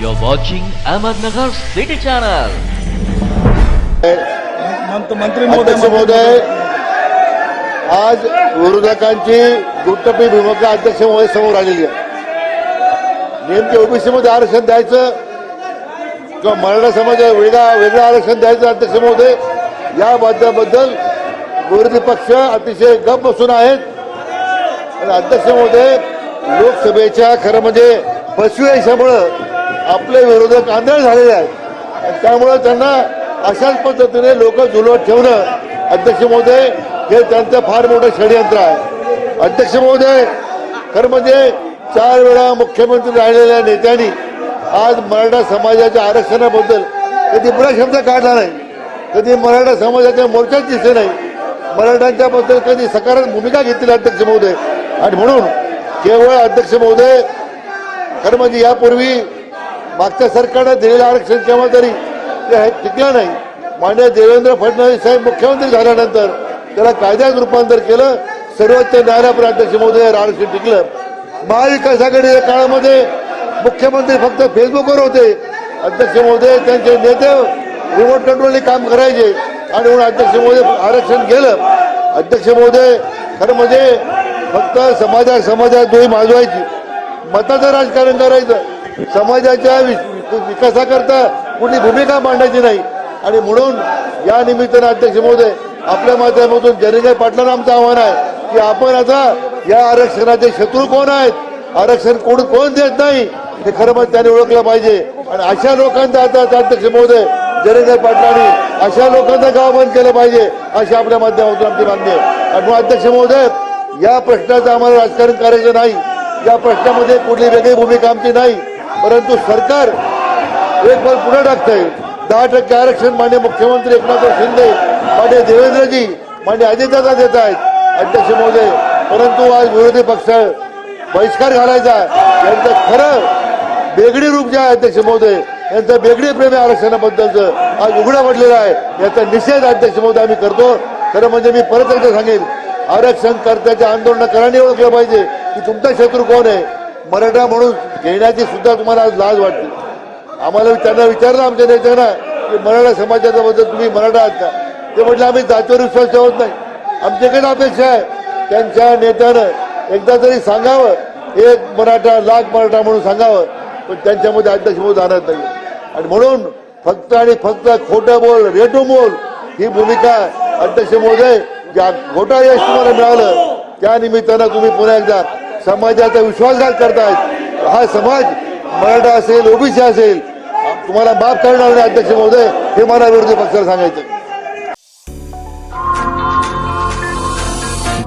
You're watching Ahmednagar City Channel. मंत- मंत्री महोदय आज विरोधकांची दुटप्पी भूमिका अध्यक्ष महोदय समोर आलेली आहे. नेमके ओबीसी मध्ये आरक्षण द्यायचं किंवा मराठा समाज वेगळा वेगळं आरक्षण द्यायचं अध्यक्ष महोदय या बद्दल विरोधी पक्ष अतिशय गप बसून आहेत. आणि अध्यक्ष महोदय लोकसभेच्या खरं म्हणजे फसवी यशामुळं आपले विरोधक आंधळ झालेले आहेत. त्यामुळे त्यामुळं त्यांना अशाच पद्धतीने लोक झुलवत ठेवणं अध्यक्ष महोदय हे त्यांचं फार मोठं षडयंत्र आहे. अध्यक्ष महोदय खरं म्हणजे चार वेळा मुख्यमंत्री राहिलेल्या नेत्यांनी आज मराठा समाजाच्या आरक्षणाबद्दल कधी पुरा शब्द काढला नाही कधी मराठा समाजाच्या मोर्चाच दिसले नाही. मराठ्यांच्याबद्दल कधी सकारात्मक भूमिका घेतली अध्यक्ष महोदय? आणि म्हणून केवळ अध्यक्ष महोदय खरं म्हणजे यापूर्वी मागच्या सरकारनं दिलेलं आरक्षण केव्हा तरी ते टिकलं नाही. मान्य देवेंद्र फडणवीस साहेब मुख्यमंत्री झाल्यानंतर त्याला कायद्यात रूपांतर केलं सर्वोच्च न्यायालयापर्यंत अध्यक्ष महोदय आरक्षण टिकलं. महाविकास आघाडीच्या काळामध्ये मुख्यमंत्री फक्त फेसबुकवर होते. अध्यक्ष महोदय त्यांचे नेते रिमोट कंट्रोलने काम करायचे आणि म्हणून अध्यक्ष महोदय आरक्षण केलं. अध्यक्ष महोदय खरं म्हणजे फक्त समाजा समाजात दोही माजवायची. मताचं राजकारण करायचं. समाजाच्या वि- विकासाकरता कुठली भूमिका मांडायची नाही. आणि म्हणून या निमित्तानं अध्यक्ष महोदय आपल्या माध्यमातून जनेंद्र पाटलांना आमचं आव्हान आहे की आपण आता या आरक्षणाचे शत्रू कोण आहेत? आरक्षण कोण कोण देत नाही? हे खरं मग त्यांनी ओळखलं पाहिजे. आणि अशा लोकांचा आता अध्यक्ष महोदय जनेंद्र पाटलांनी अशा लोकांचं गाव बंद केलं पाहिजे अशी आपल्या माध्यमातून आमची मागणी आहे. आणि म्हणून अध्यक्ष महोदय या प्रश्नाचं आम्हाला राजकारण करायचं नाही. या प्रश्नामध्ये कुठली वेगळी भूमिका आमची नाही. परंतु सरकार एक वर पुढे टाकतंय. दहा टक्के आरक्षण मान्य मुख्यमंत्री एकनाथ शिंदे मान्य देवेंद्रजी मान्य अजितदादा देत आहेत. अध्यक्ष महोदय परंतु आज विरोधी पक्ष बहिष्कार घालायचा यांचं खरं बेगडी रूप जे आहे अध्यक्ष महोदय यांचं बेगडी प्रेमी आरक्षणाबद्दलचं. आज उघडा पडलेलं आहे. याचा निषेध अध्यक्ष महोदय आम्ही करतो. खरं म्हणजे मी परत एकदा सांगेन आरक्षण करत्याच्या आंदोलनाकारांनी ओळखलं पाहिजे की तुमचा शत्रू कोण आहे? मराठा म्हणून घेण्याची सुद्धा तुम्हाला आज लाज वाटते. आम्हाला त्यांना विचारलं आमच्या नेत्यांना की मराठा समाजाच्या बद्दल तुम्ही मराठा आहात का? ते म्हटलं आम्ही जातीवर विश्वास ठेवत नाही. आमच्याकडे अपेक्षा आहे. त्यांच्या नेत्यानं एकदा तरी सांगावं. एक मराठा लाख मराठा म्हणून सांगावं. पण त्यांच्यामध्ये अध्यक्ष जाणार आणत नाही. आणि म्हणून फक्त आणि फक्त खोटं बोल रेटू बोल ही भूमिका अध्यक्ष महोदय ज्या खोटा यश तुम्हाला मिळालं त्या निमित्तानं तुम्ही पुन्हा एकदा समाजाचा विश्वासघात करतायत. हा समाज मराठा असेल ओबीसी असेल तुम्हाला माफ करणार नाही अध्यक्ष महोदय हे मला विरोधी पक्षाला सांगायचं